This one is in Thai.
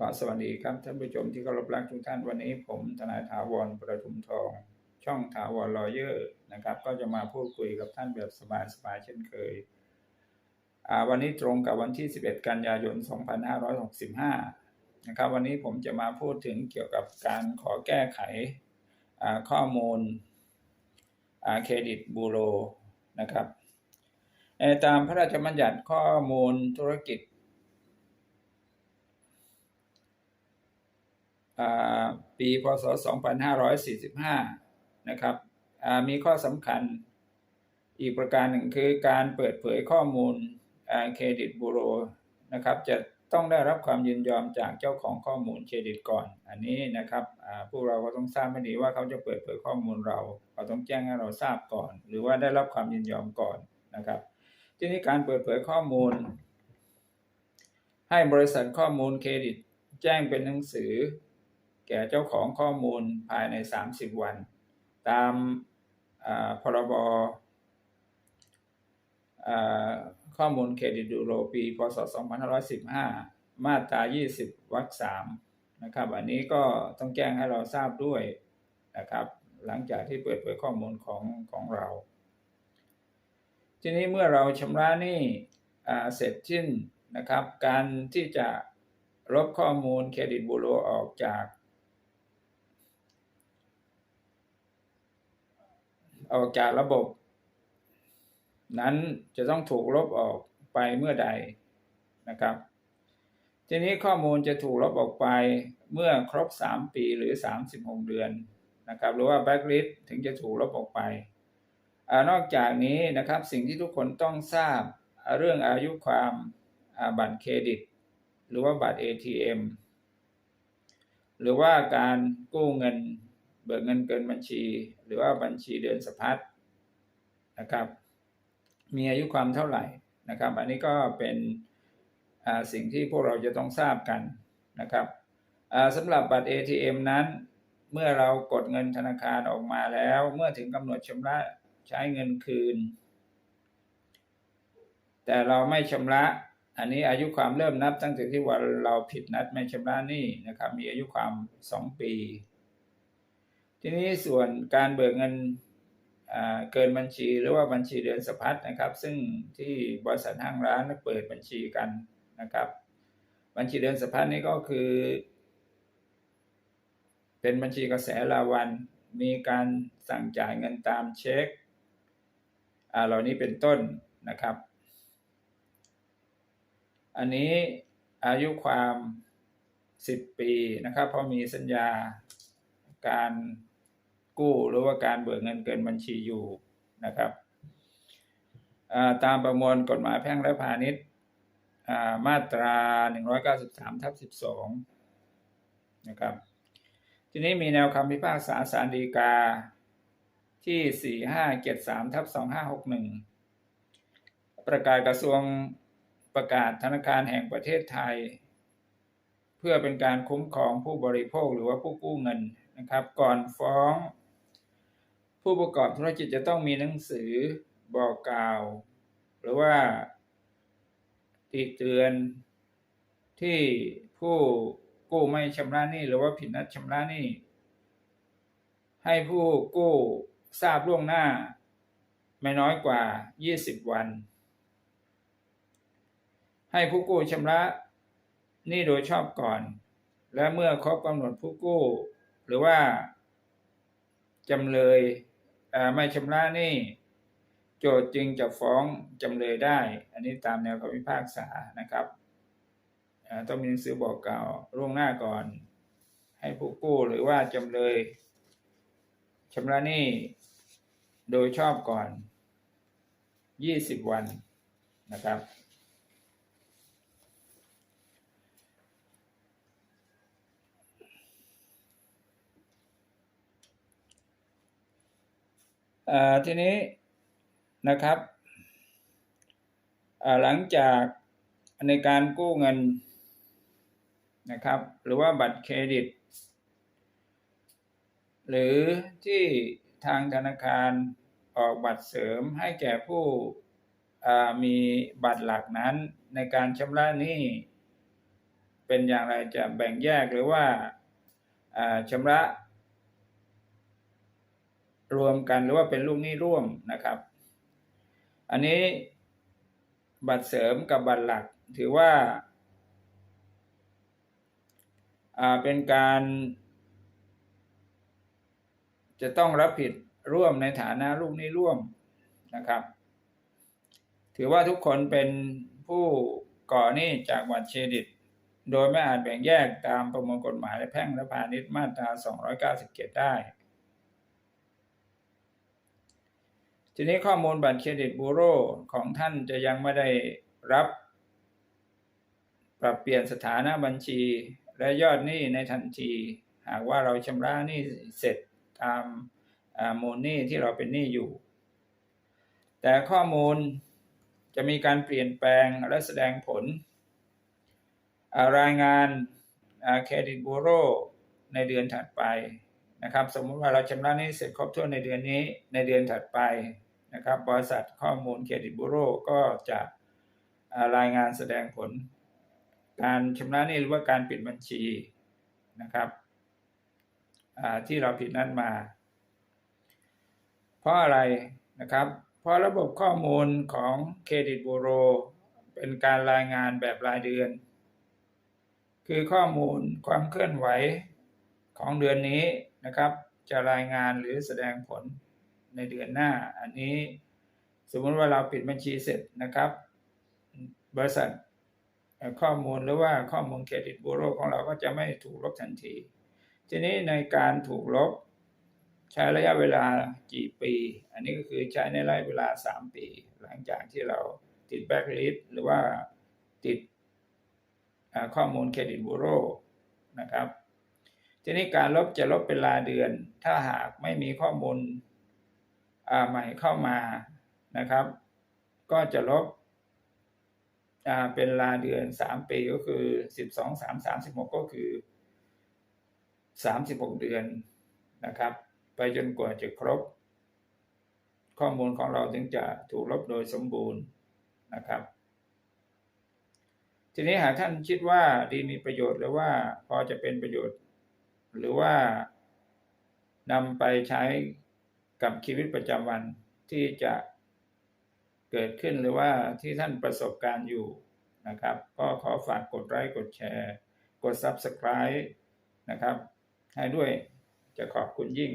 ก็สวัสดีครับท่านผู้ชมที่เคารพรักทุกท่านวันนี้ผมทนายถาวรประทุมทอง ช่องถาวรลอเยอร์นะครับ ก็จะมาพูดคุยกับท่านแบบสบายๆเช่นเคยวันนี้ตรงกับวันที่ 11 กันยายน 2565 นะครับ วันนี้ผมจะมาพูดถึงเกี่ยวกับการขอแก้ไขข้อมูลเครดิตบูโรนะครับตามพระราชบัญญัติข้อมูลธุรกิจ อ่า ปีพศ 2545 นะครับอ่ามีข้อสำคัญอีกประการหนึ่งคือการเปิดเผยข้อมูลเครดิตบูโรนะครับจะต้องได้รับความยินยอมจากเจ้าของข้อมูลเครดิตก่อน อันนี้นะครับอ่าพวกเราก็ต้องทราบไม่ดีว่าเขาจะเปิดเผยข้อมูลเราเขาต้องแจ้งให้เราทราบก่อน หรือว่าได้รับความยินยอมก่อนนะครับทีนี้การเปิดเผยข้อมูล ให้บริษัทข้อมูลเครดิต แจ้งเป็นหนังสือ แก่เจ้าของข้อมูลภายใน 30 วัน ตามพรบข้อมูลเครดิตยูโรปี พศ 2515 มาตรา 20 วรรค3นะครับ อันนี้ก็ต้องแจ้งให้เราทราบด้วยนะครับ หลังจากที่เปิดเผยข้อมูลของของเรา ทีนี้เมื่อเราชำระหนี้อ่เสร็จสิ้นนะครับ การที่จะลบข้อมูลเครดิตบูโรออกจาก ออกจากระบบ นั้นจะต้องถูกลบออกไปเมื่อใดนะครับ ทีนี้ข้อมูลจะถูกลบออกไปเมื่อครบ 3 ปีหรือ 36 เดือนนะครับ หรือว่าแบ็กลิสถึงจะถูกลบออกไปอนอกจากนี้นะครับสิ่งที่ทุกคนต้องทราบเรื่องอายุความบัตรเครดิต หรือว่าบัตร ATM หรือว่าการกู้เงิน เบิกเงินเกินบัญชี หรือว่าบัญชีเดือนสะพัดนะครับ มีอายุความเท่าไหร่นะครับ อันนี้ก็เป็นสิ่งที่พวกเราจะต้องทราบกันนะครับสำหรับบัตร ATM นั้น เมื่อเรากดเงินธนาคารออกมาแล้ว เมื่อถึงกำหนดชำระใช้เงินคืน แต่เราไม่ชำระ อันนี้อายุความเริ่มนับตั้งแต่ที่วันเราผิดนัดไม่ชำระหนี้นะครับ มีอายุความ 2 ปี ทีนี้ส่วนการเบิกเงินเกินบัญชีหรือว่าบัญชีเดือนสะพัดนะครับ ซึ่งที่บริษัทห้างร้านเปิดบัญชีกันนะครับ บัญชีเดือนสะพัดนี่ก็คือ เป็นบัญชีกระแสรายวัน มีการสั่งจ่ายเงินตามเช็คอ่าเหล่านี้เป็นต้นนะครับ อันนี้อายุความ 10 ปีนะครับเพราะมีสัญญาการ กู้ หรือว่าการเบิกเงินเกินบัญชีอยู่นะครับตามประมวลกฎหมายแพ่งและพาณิชย์อ่ามาตรา 193ทับ12 นะครับ ทีนี้มีแนวคำพิพากษาศาลฎีกาที่ 4573ทับ2561 ประกาศกระทรวงประกาศธนาคารแห่งประเทศไทย เพื่อเป็นการคุ้มครองผู้บริโภคหรือว่าผู้กู้เงินนะครับ ก่อนฟ้อง ผู้ประกอบธุรกิจจะต้องมีหนังสือบอกกล่าว หรือว่าติเตือนที่ผู้กู้ไม่ชำระหนี้หรือว่าผิดนัดชำระหนี้ให้ผู้กู้ทราบล่วงหน้า ไม่น้อยกว่า 20 วัน ให้ผู้กู้ชำระหนี้โดยชอบก่อน และเมื่อครบกำหนดผู้กู้ หรือว่าจำเลย ไม่ชำระหนี้โจทย์จึงจะฟ้องจำเลยได้ อันนี้ตามแนวคำพิพากษานะครับต้องมีหนังสือบอกกล่าวล่วงหน้าก่อน ให้ผู้กู้หรือว่าจำเลยชำระหนี้โดยชอบก่อน 20 วันนะครับ ทีนี้นะครับหลังจากในการกู้เงินนะครับ หรือว่าบัตรเครดิต หรือที่ทางธนาคารออกบัตรเสริมให้แก่ผู้มีบัตรหลักนั้นในการชำระหนี้เป็นอย่างไรจะแบ่งแยกหรือว่าชำระ รวมกันหรือว่าเป็นลูกหนี้ร่วมนะครับ อันนี้บัตรเสริมกับบัตรหลักถือว่าอ่าเป็นการ จะต้องรับผิดร่วมในฐานะลูกหนี้ร่วมนะครับ ถือว่าทุกคนเป็นผู้ก่อหนี้จากบัตรเครดิต โดยไม่อาจแบ่งแยกตามประมวลกฎหมายและแพ่งและพาณิชย์มาตรา 297 ได้ ทีนี้ข้อมูลบัตรเครดิตบูโรของท่านจะยังไม่ได้รับ ปรับเปลี่ยนสถานะบัญชี และยอดหนี้ในทันที หากว่าเราชำระหนี้เสร็จตามมูลหนี้ที่เราเป็นหนี้อยู่ แต่ข้อมูลจะมีการเปลี่ยนแปลงและแสดงผลารายงานเครดิตบูโรในเดือนถัดไปนะครับ สมมติว่าเราชำระหนี้เสร็จครบถ้วนในเดือนนี้ในเดือนถัดไป นะครับบริษัทข้อมูลเครดิตบูโรก็จะรายงานแสดงผล การชำระหนี้หรือว่าการปิดบัญชีนะครับที่เราผิดนั้นมา เพราะอะไรนะครับ เพราะระบบข้อมูลของเครดิตบูโรเป็นการรายงานแบบรายเดือน คือข้อมูลความเคลื่อนไหวของเดือนนี้นะครับ จะรายงานหรือแสดงผล ในเดือนหน้า อันนี้สมมติว่าเราปิดบัญชีเสร็จนะครับ บริษัทข้อมูลหรือว่าข้อมูลเครดิตบูโรของเราก็จะไม่ถูกลบทันที ทีนี้ในการถูกลบ ใช้ระยะเวลากี่ปี อันนี้ก็คือใช้ในระยะเวลา 3 ปี หลังจากที่เราติดแบ็กลิสหรือว่าติดข้อมูลเครดิตบูโรนะครับ ทีนี้การลบจะลบเป็นรายเดือน ถ้าหากไม่มีข้อมูล ใหม่เข้ามานะครับ ก็จะลบอ่าเป็นราเดือน3ปีก็คือ12 3 36ก็คือ36เดือนนะครับ ไปจนกว่าจะครบ ข้อมูลของเราถึงจะถูกลบโดยสมบูรณ์นะครับ ทีนี้หากท่านคิดว่าดีมีประโยชน์หรือว่าพอจะเป็นประโยชน์ หรือว่านำไปใช้ กับชีวิตประจำวันที่จะเกิดขึ้นหรือว่าที่ท่านประสบการณ์อยู่นะครับ ก็ขอฝากกดไลค์กดแชร์ กด Subscribe นะครับ ให้ด้วยจะขอบคุณยิ่ง